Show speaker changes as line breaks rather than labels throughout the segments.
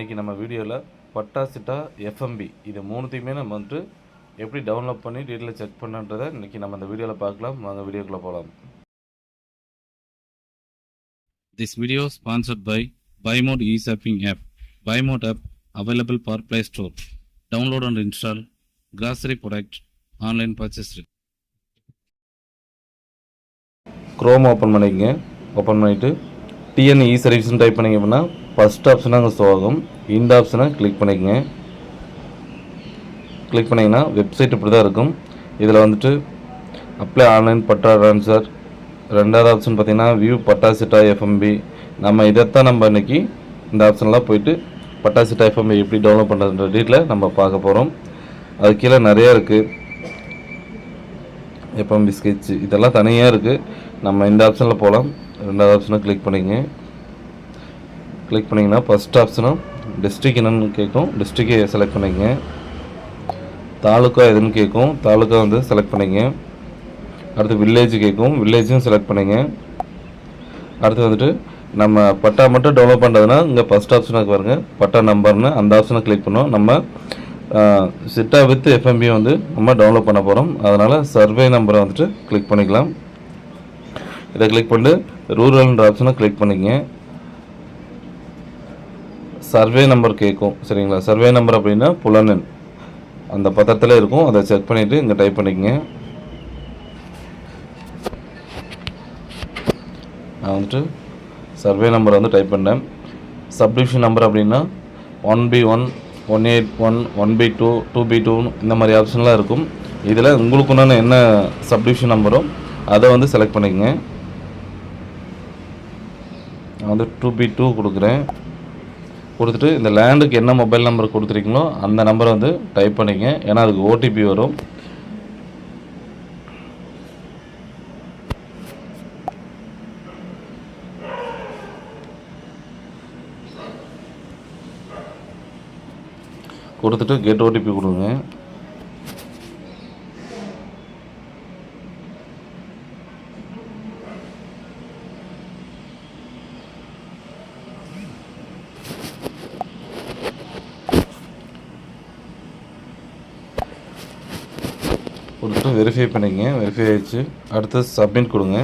இன்றைக்கி நம்ம வீடியோவில் பட்டா சிட்டா எஃப்எம்பி இது மூணுத்தையுமே நம்ம வந்துட்டு எப்படி டவுன்லோட் பண்ணி டீட்டெயில் செக் பண்ணுன்றதை இன்றைக்கி நம்ம இந்த வீடியோவில் பார்க்கலாம் வாங்க வீடியோக்குள்ளே போகலாம்
This video sponsored by Buymode e-shopping app. Buymode app available for Play Store. Download and install grocery product online purchase.
Chrome open பண்ணிக்கங்க ஓப்பன் பண்ணிவிட்டு டிஎன் இ சர்வீஸ்னு டைப் பண்ணிங்க அப்படின்னா ஃபஸ்ட் ஆப்ஷனாக அங்கே ஷோ ஆகும் இந்த ஆப்ஷனை கிளிக் பண்ணிக்கங்க. கிளிக் பண்ணிங்கன்னா வெப்சைட் இப்படி தான் இருக்கும். இதில் வந்துட்டு அப்ளை ஆன்லைன் பட்டா ட்ரான்ஸ்ஃபர் ரெண்டாவது ஆப்ஷன் பார்த்தீங்கன்னா வியூ பட்டாசிட்டா எஃப்எம்பி நம்ம இதைத்தான் நம்ம இன்றைக்கி இந்த ஆப்ஷன்லாம் போயிட்டு பட்டாசிட்டா எஃப்எம்பி எப்படி டவுன்லோட் பண்ணுறதுன்ற டீட்டில் நம்ம பார்க்க போகிறோம் அது கீழே நிறையா இருக்குது எஃப்எம்பி ஸ்கெட்ச் இதெல்லாம் தனியாக இருக்குது நம்ம இந்த ஆப்ஷனில் போகலாம் ரெண்டாவது ஆப்ஷனை கிளிக் பண்ணிக்கங்க. கிளிக் பண்ணிங்கன்னா ஃபஸ்ட் ஆப்ஷனும் டிஸ்ட்ரிக் என்னென்னு கேட்கும். டிஸ்ட்ரிக்கை செலக்ட் பண்ணிங்க தாலுக்கா எதுன்னு கேட்கும். தாலுக்கா வந்து செலக்ட் பண்ணிங்க. அடுத்து வில்லேஜ் கேட்கும். வில்லேஜும் செலக்ட் பண்ணிங்க. அடுத்து வந்துட்டு நம்ம பட்டா மட்டும் டவுன்லோட் பண்ணுறதுனா இங்கே ஃபஸ்ட் ஆப்ஷனுக்கு பாருங்க. பட்டா நம்பர்னு அந்த ஆப்ஷனை கிளிக் பண்ணோம் நம்ம சிட்டா வித் எஃப்எம்பி வந்து நம்ம டவுன்லோட் பண்ண போகிறோம் அதனால் சர்வே நம்பரை வந்துட்டு கிளிக் பண்ணிக்கலாம். இதை கிளிக் பண்ணிட்டு ரூரல்ன்ற ஆப்ஷனை கிளிக் பண்ணிக்கங்க. சர்வே நம்பர் கேட்கும் சரிங்களா? சர்வே நம்பர் அப்படின்னா புலனன் அந்த பத்திரத்தில் இருக்கும். அதை செக் பண்ணிவிட்டு இங்கே டைப் பண்ணிக்கங்க. நான் வந்துட்டு சர்வே நம்பர் வந்து டைப் பண்ணேன் சப்டிவிஷன் நம்பர் அப்படின்னா one B one one eight one one B two two B டூன்னு இந்த மாதிரி ஆப்ஷன்லாம் இருக்கும். இதில் உங்களுக்குண்டான என்ன சப்டிவிஷன் நம்பரோ அதை வந்து செலக்ட் பண்ணிக்கங்க. நான் வந்து டூ பி டூ கொடுக்குறேன். கொடுத்துட்டு இந்த லேண்டுக்கு என்ன மொபைல் நம்பர் கொடுத்துருக்கீங்களோ அந்த நம்பரை வந்து டைப் பண்ணிங்க ஏன்னா அதுக்கு ஓடிபி வரும். கொடுத்துட்டு கெட் ஓடிபி கொடுங்க. கொடுத்துட்டு வெரிஃபை பண்ணிங்க வெரிஃபை ஆகிடுச்சு அடுத்து சப்மிட் கொடுங்க.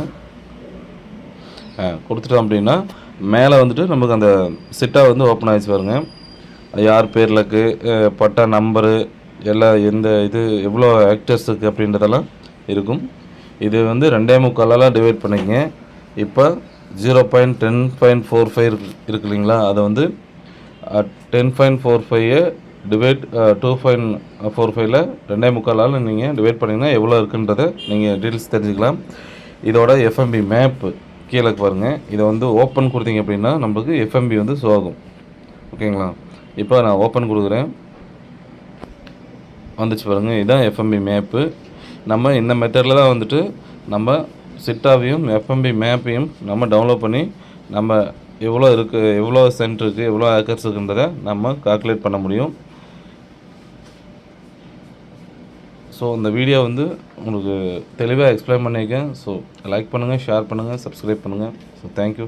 ஆ கொடுத்துட்டோம் அப்படின்னா மேலே வந்துட்டு நமக்கு அந்த சிட்டாக வந்து ஓப்பன் ஆகிடுச்சு பாருங்க. யார் பேர்லக்கு பட்டா நம்பரு எல்லாம் எந்த இது எவ்வளோ ஆக்டர்ஸ் இருக்குது அப்படின்றதெல்லாம் இருக்கும். இது வந்து ரெண்டே முக்காலெல்லாம் டிவைட் பண்ணிக்கங்க. இப்போ zero point ten point four five இருக்கு இருக்கு இல்லைங்களா? அதை வந்து ten point four five divide two point four ஃபைவ்ல ரெண்டே முக்காலால் நீங்கள் டிவைட் பண்ணிங்கன்னா எவ்வளோ இருக்குன்றதை நீங்கள் டீட்டெயில்ஸ் தெரிஞ்சுக்கலாம். இதோட எஃப்எம்பி மேப்பு கீழே பாருங்கள் இதை வந்து ஓப்பன் கொடுத்தீங்க அப்படின்னா நம்மளுக்கு எஃப்எம்பி வந்து ஷோ ஆகும். ஓகேங்களா இப்போ நான் ஓப்பன் கொடுக்குறேன். வந்துச்சு பாருங்கள் இதுதான் எஃப்எம்பி மேப்பு நம்ம இந்த மெத்தடில் தான் வந்துட்டு நம்ம சிட்டாவையும் எஃப்எம்பி மேப்பையும் நம்ம டவுன்லோட் பண்ணி நம்ம எவ்வளோ இருக்குது எவ்வளோ சென்ட் இருக்குது எவ்வளோ ஏக்கர்ஸ் இருக்குன்றதை நம்ம கால்குலேட் பண்ண முடியும். ஸோ இந்த வீடியோ வந்து உங்களுக்கு தெளிவாக எக்ஸ்பிளைன் பண்ணியிருக்கேன். ஸோ லைக் பண்ணுங்கள் ஷேர் பண்ணுங்கள் சப்ஸ்கிரைப் பண்ணுங்கள் ஸோ தேங்க்யூ